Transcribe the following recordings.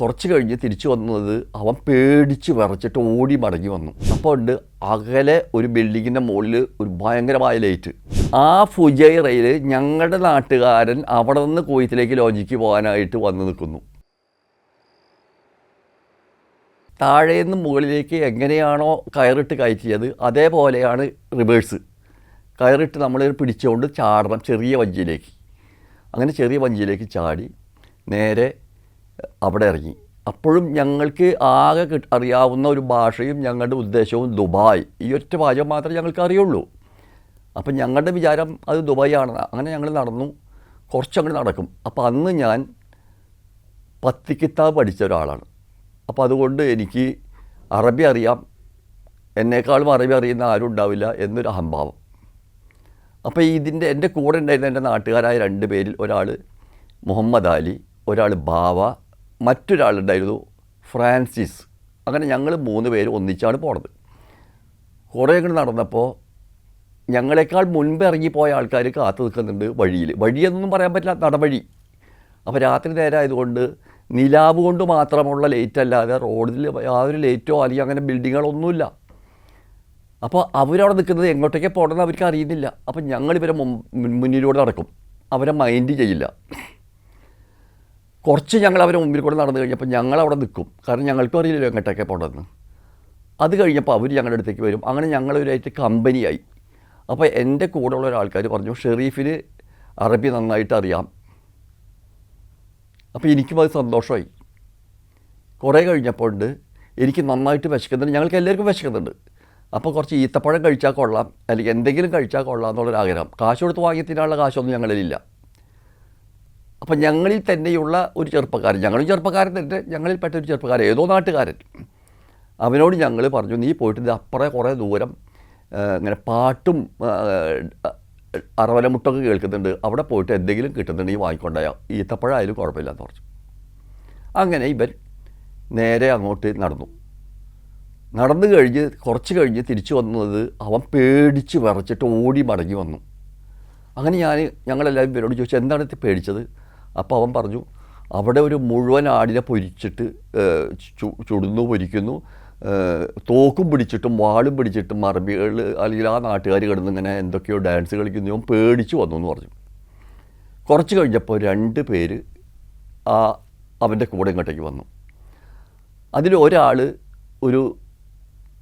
കുറച്ച് കഴിഞ്ഞ് തിരിച്ചു വന്നത് അവൻ പേടിച്ച് വിറച്ചിട്ട് ഓടി മടങ്ങി വന്നു. അപ്പോൾ ഉണ്ട് അകലെ ഒരു ബിൽഡിങ്ങിന്റെ മുകളിൽ ഒരു ഭയങ്കരമായ ലൈറ്റ്. ആ ഫുജൈറയിൽ ഞങ്ങളുടെ നാട്ടുകാരൻ അവിടെ നിന്ന് കോയത്തിലേക്ക് ലോഞ്ചിക്ക് പോകാനായിട്ട് വന്ന് നിൽക്കുന്നു. താഴേന്ന് മുകളിലേക്ക് എങ്ങനെയാണോ കയറിട്ട് കയറ്റിയത് അതേപോലെയാണ് റിവേഴ്സ്. കയറിട്ട് നമ്മൾ പിടിച്ചുകൊണ്ട് ചാടണം ചെറിയ വഞ്ചിയിലേക്ക്. അങ്ങനെ ചെറിയ വഞ്ചിയിലേക്ക് ചാടി നേരെ അവിടെ ഇറങ്ങി. അപ്പോഴും ഞങ്ങൾക്ക് ആകെ കിട്ട- അറിയാവുന്ന ഒരു ഭാഷയും ഞങ്ങളുടെ ഉദ്ദേശവും ദുബായ്. ഈ ഒറ്റ ഭാഷ മാത്രമേ ഞങ്ങൾക്ക് അറിയുള്ളൂ. അപ്പം ഞങ്ങളുടെ വിചാരം അത് ദുബായ് ആണെന്ന് അങ്ങനെ ഞങ്ങൾ നടന്നു. കുറച്ചങ്ങോട്ട് നടക്കും. അപ്പോൾ അന്ന് ഞാൻ പത്ത് കിതാബ് പഠിച്ച ഒരാളാണ്. അപ്പോൾ അതുകൊണ്ട് എനിക്ക് അറബി അറിയാം. എന്നേക്കാളും അറബി അറിയുന്ന ആരും ഉണ്ടാവില്ല എന്നൊരു അഹംഭാവം. അപ്പോൾ ഇതിന്റെ എന്റെ കൂടെ ഉണ്ടായിരുന്ന എന്റെ നാട്ടുകാരായ രണ്ട് പേരിൽ ഒരാൾ മുഹമ്മദ് അലി ഒരാൾ ബാവ മറ്റൊരാളുണ്ടായിരുന്നു ഫ്രാൻസിസ്. അങ്ങനെ ഞങ്ങൾ മൂന്ന് പേര് ഒന്നിച്ചാണ് പോണത്. കുറേ കൂടെ നടന്നപ്പോൾ ഞങ്ങളെക്കാൾ മുൻപ് ഇറങ്ങിപ്പോയ ആൾക്കാർ കാത്തു നിൽക്കുന്നുണ്ട് വഴിയിൽ വഴിയെന്നൊന്നും പറയാൻ പറ്റില്ല നടവഴി. അപ്പോൾ രാത്രി നേരമായതുകൊണ്ട് നിലാവ് കൊണ്ട് മാത്രമുള്ള ലൈറ്റ് അല്ലാതെ റോഡിൽ യാതൊരു ലൈറ്റോ അല്ലെങ്കിൽ അങ്ങനെ ബിൽഡിങ്ങുകളൊന്നുമില്ല. അപ്പോൾ അവരവിടെ നിൽക്കുന്നത് എങ്ങോട്ടേക്ക് പോകണമെന്ന് അവർക്ക് അറിയുന്നില്ല. അപ്പോൾ മുൻ- മുൻ- മുന്നിലൂടെ നടക്കും. അവരെ മൈൻഡ് ചെയ്യില്ല. കുറച്ച് ഞങ്ങൾ അവരെ മുമ്പിൽ കൂടെ നടന്നു കഴിഞ്ഞപ്പോൾ ഞങ്ങൾ അവിടെ നിൽക്കും. കാരണം ഞങ്ങൾക്കും അറിയില്ലല്ലോ എങ്ങോട്ടൊക്കെ പോകണമെന്ന് അത് കഴിഞ്ഞപ്പോൾ അവർ ഞങ്ങളുടെ അടുത്തേക്ക് വരും. അങ്ങനെ ഞങ്ങളൊരായിട്ട് കമ്പനിയായി. അപ്പോൾ എന്റെ കൂടെയുള്ള ഒരാൾക്കാർ പറഞ്ഞു ഷെറീഫിന് അറബി നന്നായിട്ട് അറിയാം. അപ്പോൾ എനിക്കും അത് സന്തോഷമായി. കുറേ കഴിഞ്ഞപ്പോൾ ഉണ്ട് എനിക്ക് നന്നായിട്ട് വിശക്കുന്നുണ്ട്. ഞങ്ങൾക്ക് എല്ലാവർക്കും വിശക്കുന്നുണ്ട്. അപ്പോൾ കുറച്ച് ഈത്തപ്പഴം കഴിച്ചാൽ കൊള്ളാം. അല്ലെങ്കിൽ എന്തെങ്കിലും കഴിച്ചാൽ കൊള്ളാം എന്നുള്ളൊരു ആഗ്രഹം കാശ് കൊടുത്ത് വാങ്ങി തിന്നാനുള്ള കാശൊന്നും ഞങ്ങളിലില്ല. അപ്പം ഞങ്ങളിൽ തന്നെയുള്ള ഒരു ചെറുപ്പക്കാരൻ ഞങ്ങളും ചെറുപ്പക്കാരൻ തന്നെ ഞങ്ങളിൽപ്പെട്ട ഒരു ചെറുപ്പക്കാരൻ ഏതോ നാട്ടുകാരൻ. അവനോട് ഞങ്ങൾ പറഞ്ഞു നീ പോയിട്ട് ഇത് അപ്പുറം കുറേ ദൂരം ഇങ്ങനെ പാട്ടും അറവലമുട്ടൊക്കെ കേൾക്കുന്നുണ്ട്. അവിടെ പോയിട്ട് എന്തെങ്കിലും കിട്ടുന്നുണ്ടെങ്കിൽ വാങ്ങിക്കൊണ്ടായ ഈത്തപ്പഴമായാലും കുഴപ്പമില്ലെന്ന് പറഞ്ഞു. അങ്ങനെ ഇവർ നേരെ അങ്ങോട്ട് നടന്നു. നടന്നു കഴിഞ്ഞ് കുറച്ച് കഴിഞ്ഞ് തിരിച്ചു വന്നത് അവൻ പേടിച്ച് വിറച്ചിട്ട് ഓടി മടങ്ങി വന്നു. അങ്ങനെ ഞാൻ ഞങ്ങളെല്ലാവരും ഇവരോട് ചോദിച്ചു എന്താണ് പേടിച്ചത്? അപ്പോൾ അവൻ പറഞ്ഞു അവിടെ ഒരു മുഴുവൻ ആടിനെ പൊരിച്ചിട്ട് ചുടുന്നു പൊരിക്കുന്നു. തോക്കും പിടിച്ചിട്ടും വാളും പിടിച്ചിട്ടും മറബികൾ അല്ലെങ്കിൽ ആ നാട്ടുകാർ കിടന്ന് ഇങ്ങനെ എന്തൊക്കെയോ ഡാൻസ് കളിക്കുന്നു. അവൻ പേടിച്ച് വന്നു എന്ന് പറഞ്ഞു. കുറച്ച് കഴിഞ്ഞപ്പോൾ രണ്ട് പേര് ആ അവന്റെ കൂടെ ഇങ്ങോട്ടേക്ക് വന്നു. അതിൽ ഒരാൾ ഒരു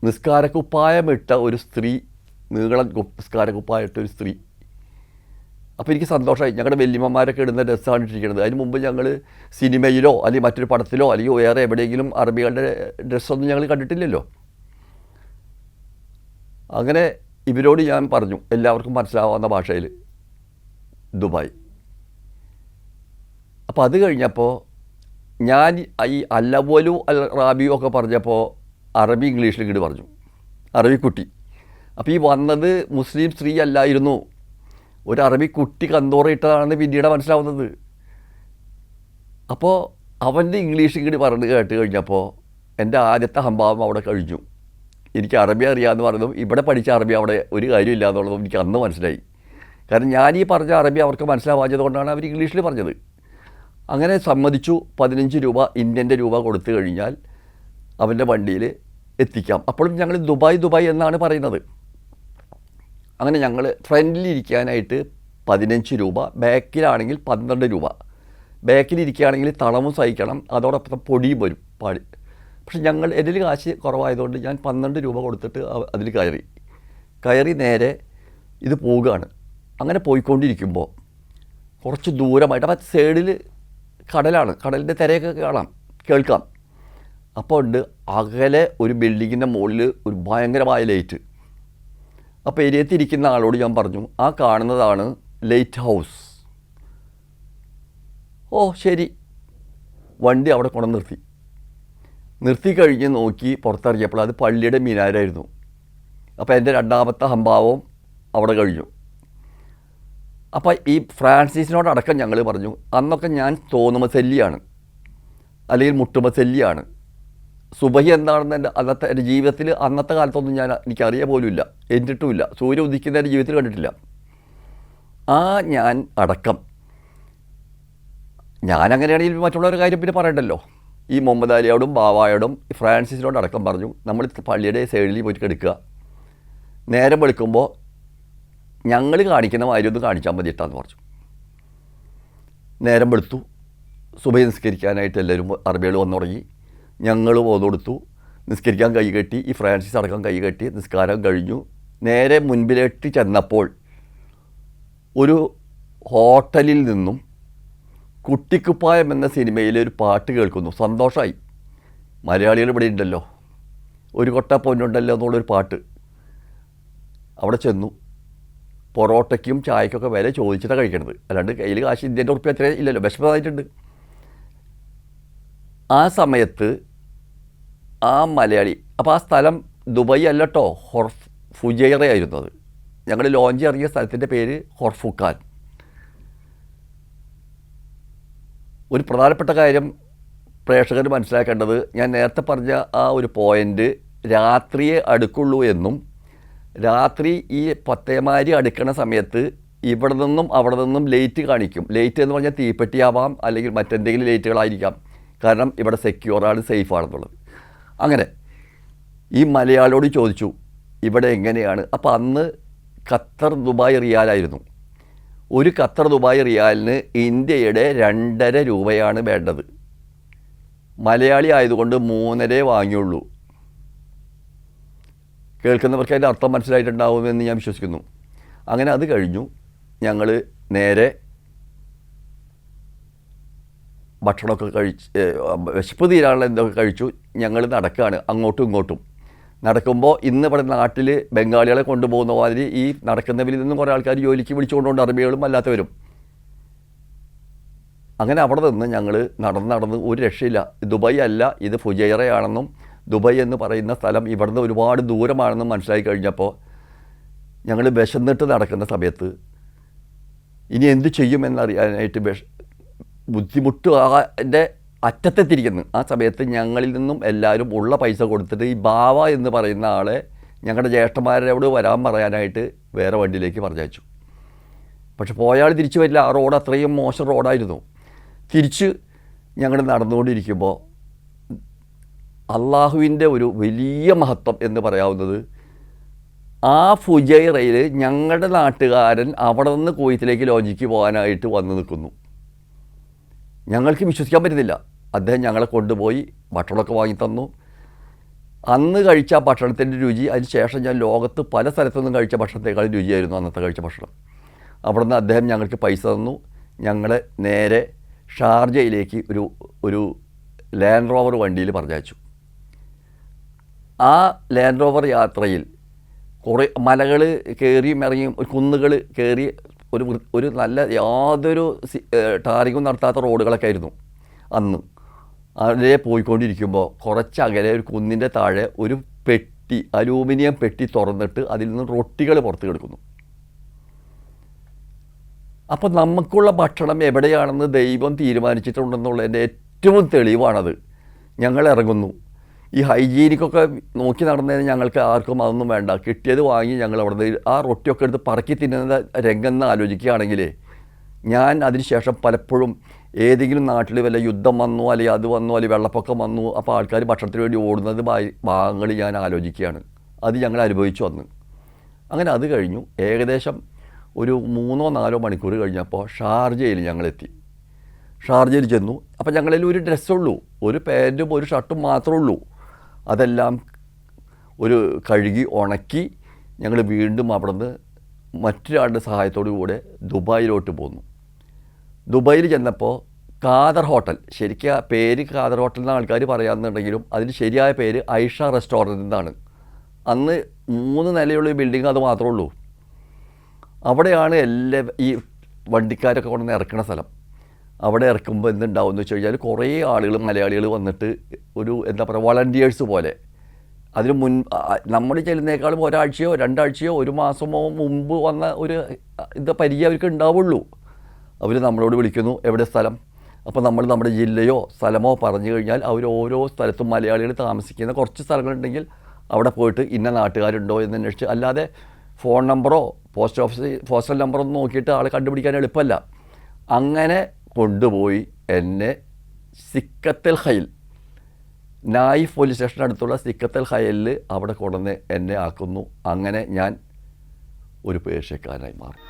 നിസ്കാരക്കുപ്പായമിട്ട ഒരു സ്ത്രീ നീളം നിസ്കാരക്കുപ്പായിട്ട ഒരു സ്ത്രീ അപ്പോൾ എനിക്ക് സന്തോഷമായി. ഞങ്ങളുടെ വല്യമ്മമാരൊക്കെ ഇടുന്ന ഡ്രസ്സാണ് ഇട്ടിരിക്കുന്നത്. അതിന് മുമ്പ് ഞങ്ങൾ സിനിമയിലോ അല്ലെങ്കിൽ മറ്റൊരു പടത്തിലോ അല്ലെങ്കിൽ വേറെ എവിടെയെങ്കിലും അറബികളുടെ ഡ്രസ്സൊന്നും ഞങ്ങൾ കണ്ടിട്ടില്ലല്ലോ. അങ്ങനെ ഇവരോട് ഞാൻ പറഞ്ഞു എല്ലാവർക്കും മനസ്സിലാവാവുന്ന ഭാഷയിൽ ദുബായ്. അപ്പോൾ അത് കഴിഞ്ഞപ്പോൾ ഞാൻ ഈ അല്ലവോലു അൽ റാബിയോ ഒക്കെ പറഞ്ഞപ്പോൾ അറബി ഇംഗ്ലീഷിൽ ഇങ്ങോട്ട് പറഞ്ഞു. അറബിക്കുട്ടി. അപ്പോൾ ഈ വന്നത് മുസ്ലിം സ്ത്രീ അല്ലായിരുന്നു. ഒരു അറബി കുട്ടി കന്തോറയിട്ടതാണെന്ന് പിന്നീട് മനസ്സിലാവുന്നത്. അപ്പോൾ അവന്റെ ഇംഗ്ലീഷ് ഇങ്ങോട്ട് പറഞ്ഞു കേട്ട് കഴിഞ്ഞപ്പോൾ എന്റെ ആദ്യത്തെ ഹംഭാവം അവിടെ കഴിഞ്ഞു. എനിക്ക് അറബി അറിയാമെന്ന് പറഞ്ഞതും ഇവിടെ പഠിച്ച അറബി അവിടെ ഒരു കാര്യമില്ല എന്നുള്ളതും എനിക്ക് അന്ന് മനസ്സിലായി. കാരണം ഞാൻ ഈ പറഞ്ഞ അറബി അവർക്ക് മനസ്സിലാവാഞ്ഞത് കൊണ്ടാണ് അവർ ഇംഗ്ലീഷിൽ പറഞ്ഞത്. അങ്ങനെ സമ്മതിച്ചു പതിനഞ്ച് രൂപ ഇന്ത്യന്റെ രൂപ കൊടുത്തു കഴിഞ്ഞാൽ അവന്റെ വണ്ടിയിൽ എത്തിക്കാം. അപ്പോഴും ഞങ്ങൾ ദുബായ് ദുബായ് എന്നാണ് പറയുന്നത്. അങ്ങനെ ഞങ്ങൾ ഫ്രണ്ടിൽ ഇരിക്കാനായിട്ട് പതിനഞ്ച് രൂപ ബാക്കിലാണെങ്കിൽ പന്ത്രണ്ട് രൂപ. ബാക്കിലിരിക്കുകയാണെങ്കിൽ തളവും സഹിക്കണം അതോടൊപ്പം പൊടിയും വരും പാടി. പക്ഷെ ഞങ്ങൾ എന്റെ കാശ് കുറവായതുകൊണ്ട് ഞാൻ പന്ത്രണ്ട് രൂപ കൊടുത്തിട്ട് അതിൽ കയറി. കയറി നേരെ ഇത് പോവുകയാണ്. അങ്ങനെ പോയിക്കൊണ്ടിരിക്കുമ്പോൾ കുറച്ച് ദൂരമായിട്ട് അപ്പം സൈഡിൽ കടലാണ് കടലിന്റെ തിരയൊക്കെ കാണാം കേൾക്കാം. അപ്പോൾ ഉണ്ട് അകലെ ഒരു ബിൽഡിങ്ങിന്റെ മുകളിൽ ഒരു ഭയങ്കരമായ ലൈറ്റ് അപ്പോൾ എരിയത്തിരിക്കുന്ന ആളോട് ഞാൻ പറഞ്ഞു ആ കാണുന്നതാണ് ലൈറ്റ് ഹൗസ് ഓ ശരി. വണ്ടി അവിടെ കൊണ്ട് നിർത്തി. നിർത്തി കഴിഞ്ഞ് നോക്കി പുറത്തിറങ്ങിയപ്പോൾ അത് പള്ളിയുടെ മിനാരായിരുന്നു. അപ്പോൾ എന്റെ രണ്ടാമത്തെ ഹംഭാവം അവിടെ കഴിഞ്ഞു. അപ്പോൾ ഈ ഫ്രാൻസിസിനോടടക്കം ഞങ്ങൾ പറഞ്ഞു അന്നൊക്കെ ഞാൻ തോന്നുമസല്ലിയാണ് അല്ലെങ്കിൽ മുട്ടുമസല്ലിയാണ് സുബഹി എന്താണെന്ന് എന്റെ അന്നത്തെ എന്റെ ജീവിതത്തിൽ അന്നത്തെ കാലത്തൊന്നും ഞാൻ എനിക്കറിയ പോലുമില്ല എന്നിട്ടുമില്ല സൂര്യ ഉദിക്കുന്ന എന്റെ ജീവിതത്തിൽ കണ്ടിട്ടില്ല. ആ ഞാൻ അടക്കം. ഞാൻ അങ്ങനെയാണെങ്കിൽ മറ്റുള്ളവരുടെ കാര്യം പിന്നെ പറയണ്ടല്ലോ. ഈ മുഹമ്മദ് അലിയോടും ബാവായോടും ഫ്രാൻസിസിനോട് അടക്കം പറഞ്ഞു നമ്മൾ പള്ളിയുടെ സൈഡിൽ പോയിട്ട് കിടക്കുക. നേരം വെളുക്കുമ്പോൾ ഞങ്ങൾ കാണിക്കുന്ന മാതിരി ഒന്ന് കാണിച്ചാൽ മതി ഇട്ടാന്ന് പറഞ്ഞു. നേരം വെളുത്തു. സുബൈ നിസ്കരിക്കാനായിട്ട് എല്ലാവരും അറബികൾ വന്നു തുടങ്ങി ഞങ്ങൾ കൊടുത്തു. നിസ്കരിക്കാൻ കൈ കെട്ടി ഈ ഫ്രാൻസിസ് അടക്കം കൈ കെട്ടി നിസ്കാരം കഴിഞ്ഞു. നേരെ മുൻപിലേക്ക് ചെന്നപ്പോൾ ഒരു ഹോട്ടലിൽ നിന്നും കുട്ടിക്കുപ്പായം എന്ന സിനിമയിലെ ഒരു പാട്ട് കേൾക്കുന്നു. സന്തോഷമായി മലയാളികൾ ഇവിടെ ഉണ്ടല്ലോ. ഒരു കൊട്ട പൊന്നുണ്ടല്ലോ എന്നുള്ളൊരു പാട്ട്. അവിടെ ചെന്നു. പൊറോട്ടയ്ക്കും ചായക്കൊക്കെ വില ചോദിച്ചിട്ടാണ് കഴിക്കണത്. അല്ലാണ്ട് കയ്യിൽ കാശ് ഇന്ത്യന്റെ ഉറപ്പ് ഇല്ലല്ലോ. വിഷമമായിട്ടുണ്ട്. ആ സമയത്ത് ആ മലയാളി അപ്പോൾ ആ സ്ഥലം ദുബായ് അല്ല കേട്ടോ ഫുജൈറയായിരുന്നു അത്. ഞങ്ങൾ ലോഞ്ച് ഇറങ്ങിയ സ്ഥലത്തിന്റെ പേര് ഹൊർഫുഖാൻ. ഒരു പ്രധാനപ്പെട്ട കാര്യം പ്രേക്ഷകർ മനസ്സിലാക്കേണ്ടത് ഞാൻ നേരത്തെ പറഞ്ഞ ആ ഒരു പോയിന്റ് രാത്രിയെ അടുക്കുള്ളൂ എന്നും രാത്രി ഈ പത്തേമാരി അടുക്കണ സമയത്ത് ഇവിടെ നിന്നും അവിടെ നിന്നും ലേറ്റ് കാണിക്കും. ലേറ്റ് എന്ന് പറഞ്ഞാൽ തീപ്പെട്ടിയാവാം അല്ലെങ്കിൽ മറ്റെന്തെങ്കിലും ലൈറ്റുകളായിരിക്കാം. കാരണം ഇവിടെ സെക്യൂറാണ് സേഫാണെന്നുള്ളത് അങ്ങനെ ഈ മലയാളിയോട് ചോദിച്ചു ഇവിടെ എങ്ങനെയാണ്? അപ്പോൾ അന്ന് ഖത്തർ ദുബായ് റിയാലായിരുന്നു ഒരു ഖത്തർ ദുബായ് റിയാലിന് ഇന്ത്യയുടെ രണ്ടര രൂപയാണ് വേണ്ടത്. മലയാളി ആയതുകൊണ്ട് മൂന്നരേ വാങ്ങിയുള്ളൂ. കേൾക്കുന്നവർക്ക് അതിന്റെ അർത്ഥം മനസ്സിലായിട്ടുണ്ടാവുമെന്ന് ഞാൻ വിശ്വസിക്കുന്നു. അങ്ങനെ അത് കഴിഞ്ഞു. ഞങ്ങൾ നേരെ ഭക്ഷണമൊക്കെ കഴിച്ച് വിശപ്പ് തീരാനുള്ള എന്തൊക്കെ കഴിച്ചു ഞങ്ങൾ നടക്കുകയാണ് അങ്ങോട്ടും ഇങ്ങോട്ടും. നടക്കുമ്പോൾ ഇന്ന് ഇവിടെ നാട്ടിൽ ബംഗാളികളെ കൊണ്ടുപോകുന്ന മാതിരി ഈ നടക്കുന്നവരിൽ നിന്നും കുറേ ആൾക്കാർ ജോലിക്ക് വിളിച്ചുകൊണ്ടുകൊണ്ട് അറബികളും അല്ലാത്തവരും. അങ്ങനെ അവിടെ നിന്ന് ഞങ്ങൾ നടന്ന് നടന്ന് ഒരു രക്ഷയില്ല. ദുബായ് അല്ല ഇത് ഫുജൈറയാണെന്നും ദുബായ് എന്ന് പറയുന്ന സ്ഥലം ഇവിടുന്ന് ഒരുപാട് ദൂരമാണെന്നും മനസ്സിലായി കഴിഞ്ഞപ്പോൾ ഞങ്ങൾ വിശന്നിട്ട് നടക്കുന്ന സമയത്ത് ഇനി എന്ത് ചെയ്യുമെന്നറിയാനായിട്ട് വിഷ ബുദ്ധിമുട്ട് അതിന്റെ അറ്റത്തെത്തിരിക്കുന്നു ആ സമയത്ത് ഞങ്ങളിൽ നിന്നും എല്ലാവരും ഉള്ള പൈസ കൊടുത്തിട്ട് ഈ ബാവ എന്ന് പറയുന്ന ആളെ ഞങ്ങളുടെ ജ്യേഷ്ഠന്മാരോട് വരാൻ പറയാനായിട്ട് വേറെ വണ്ടിയിലേക്ക് പറഞ്ഞയച്ചു. പക്ഷെ പോയാൾ തിരിച്ചു വരില്ല. ആ റോഡ് അത്രയും മോശം റോഡായിരുന്നു. തിരിച്ച് ഞങ്ങൾ നടന്നുകൊണ്ടിരിക്കുമ്പോൾ അള്ളാഹുവിന്റെ ഒരു വലിയ മഹത്വം എന്ന് പറയാവുന്നത് ആ ഫുജൈറയിൽ ഞങ്ങളുടെ നാട്ടുകാരൻ അവിടെ നിന്ന് കോയത്തിലേക്ക് ലോഞ്ചിക്ക് പോകാനായിട്ട് വന്ന് നിൽക്കുന്നു. ഞങ്ങൾക്ക് വിശ്വസിക്കാൻ പറ്റുന്നില്ല. അദ്ദേഹം ഞങ്ങളെ കൊണ്ടുപോയി ഭക്ഷണമൊക്കെ വാങ്ങി തന്നു. അന്ന് കഴിച്ച ഭക്ഷണത്തിന്റെ രുചി അതിന് ശേഷം ഞാൻ ലോകത്ത് പല സ്ഥലത്തുനിന്നും കഴിച്ച ഭക്ഷണത്തെക്കാളും രുചിയായിരുന്നു അന്നത്തെ കഴിച്ച ഭക്ഷണം. അവിടെ നിന്ന് അദ്ദേഹം ഞങ്ങൾക്ക് പൈസ തന്നു. ഞങ്ങളെ നേരെ ഷാർജയിലേക്ക് ഒരു ഒരു ലാൻഡ് റോവർ വണ്ടിയിൽ പറഞ്ഞയച്ചു. ആ ലാൻഡ് റോവർ യാത്രയിൽ കുറേ മലകൾ കയറിയും ഇറങ്ങിയും കുന്നുകൾ കയറി ഒരു ഒരു നല്ല യാതൊരു ടാറിങ്ങും നടത്താത്ത റോഡുകളൊക്കെ ആയിരുന്നു അന്ന്. അതിലെ പോയിക്കൊണ്ടിരിക്കുമ്പോൾ കുറച്ച് അകലെ ഒരു കുന്നിന്റെ താഴെ ഒരു പെട്ടി അലൂമിനിയം പെട്ടി തുറന്നിട്ട് അതിൽ നിന്ന് റൊട്ടികൾ പുറത്ത് കിടക്കുന്നു. അപ്പോൾ നമുക്കുള്ള ഭക്ഷണം എവിടെയാണെന്ന് ദൈവം തീരുമാനിച്ചിട്ടുണ്ടെന്നുള്ളതിന്റെ ഏറ്റവും തെളിവാണത്. ഞങ്ങൾ ഇറങ്ങുന്നു. ഈ ഹൈജീനിക്കൊക്കെ നോക്കി നടന്നതിന് ഞങ്ങൾക്ക് ആർക്കും അതൊന്നും വേണ്ട. കിട്ടിയത് വാങ്ങി ഞങ്ങൾ അവിടെ ആ റൊട്ടിയൊക്കെ എടുത്ത് പറക്കി തിന്നുന്ന രംഗം എന്ന് ആലോചിക്കുകയാണെങ്കിൽ ഞാൻ അതിനുശേഷം പലപ്പോഴും ഏതെങ്കിലും നാട്ടിൽ വല്ല യുദ്ധം വന്നു അല്ലെങ്കിൽ അത് വന്നു അല്ലെങ്കിൽ വെള്ളപ്പൊക്കം വന്നു അപ്പോൾ ആൾക്കാർ ഭക്ഷണത്തിന് വേണ്ടി ഓടുന്നത് ഭാഗങ്ങൾ ഞാൻ ആലോചിക്കുകയാണ്. അത് ഞങ്ങൾ അനുഭവിച്ചു വന്ന് അങ്ങനെ അത് കഴിഞ്ഞു. ഏകദേശം ഒരു മൂന്നോ നാലോ മണിക്കൂർ കഴിഞ്ഞപ്പോൾ ഷാർജയിൽ ഞങ്ങളെത്തി. ഷാർജയിൽ ചെന്നു. അപ്പോൾ ഞങ്ങളിൽ ഒരു ഡ്രസ്സുള്ളൂ ഒരു പാന്റും ഒരു ഷർട്ടും മാത്രമേ ഉള്ളൂ. അതെല്ലാം ഒരു കഴുകി ഉണക്കി ഞങ്ങൾ വീണ്ടും അവിടുന്ന് മറ്റൊരാളുടെ സഹായത്തോടു കൂടെ ദുബായിലോട്ട് പോന്നു. ദുബായിൽ ചെന്നപ്പോൾ കാദർ ഹോട്ടൽ ശരിക്കും ആ പേര് കാദർ ഹോട്ടൽ എന്ന ആൾക്കാർ പറയാമെന്നുണ്ടെങ്കിലും അതിന് ശരിയായ പേര് ഐഷ റെസ്റ്റോറന്റ് എന്നാണ് അന്ന് മൂന്ന് നിലയുള്ള ബിൽഡിംഗ് അത് മാത്രമേ ഉള്ളൂ. അവിടെയാണ് എല്ലാ ഈ വണ്ടിക്കാരൊക്കെ കൊണ്ടുവന്ന് ഇറക്കുന്ന സ്ഥലം. അവിടെ ഇറക്കുമ്പോൾ എന്തുണ്ടാവും എന്ന് വെച്ച് കഴിഞ്ഞാൽ കുറേ ആളുകൾ മലയാളികൾ വന്നിട്ട് ഒരു എന്താ പറയുക വളണ്ടിയേഴ്സ് പോലെ. അതിന് മുൻ നമ്മൾ ചെല്ലുന്നേക്കാളും ഒരാഴ്ചയോ രണ്ടാഴ്ചയോ ഒരു മാസമോ മുമ്പ് വന്ന ഒരു ഇത് പരിചയം അവർക്ക് ഉണ്ടാവുള്ളൂ. അവർ നമ്മളോട് വിളിക്കുന്നു എവിടെ സ്ഥലം? അപ്പോൾ നമ്മൾ നമ്മുടെ ജില്ലയോ സ്ഥലമോ പറഞ്ഞു കഴിഞ്ഞാൽ അവർ ഓരോ സ്ഥലത്തും മലയാളികൾ താമസിക്കുന്ന കുറച്ച് സ്ഥലങ്ങളുണ്ടെങ്കിൽ അവിടെ പോയിട്ട് ഇന്ന നാട്ടുകാരുണ്ടോ എന്ന് അന്വേഷിച്ച് അല്ലാതെ ഫോൺ നമ്പറോ പോസ്റ്റ് ഓഫീസ് പോസ്റ്റൽ നമ്പറോ ഒന്നും നോക്കിയിട്ട് ആളെ കണ്ടുപിടിക്കാൻ എളുപ്പമല്ല. അങ്ങനെ കൊണ്ടുപോയി എന്നെ സിക്കത്തൽ ഹൈൽ നായി പോലീസ് സ്റ്റേഷന്റെ അടുത്തുള്ള സിക്കത്തൽ ഹയലിൽ അവിടെ കൊണ്ടുവന്ന് എന്നെ ആക്കുന്നു. അങ്ങനെ ഞാൻ ഒരു പേർഷ്യക്കാരനായി മാറി.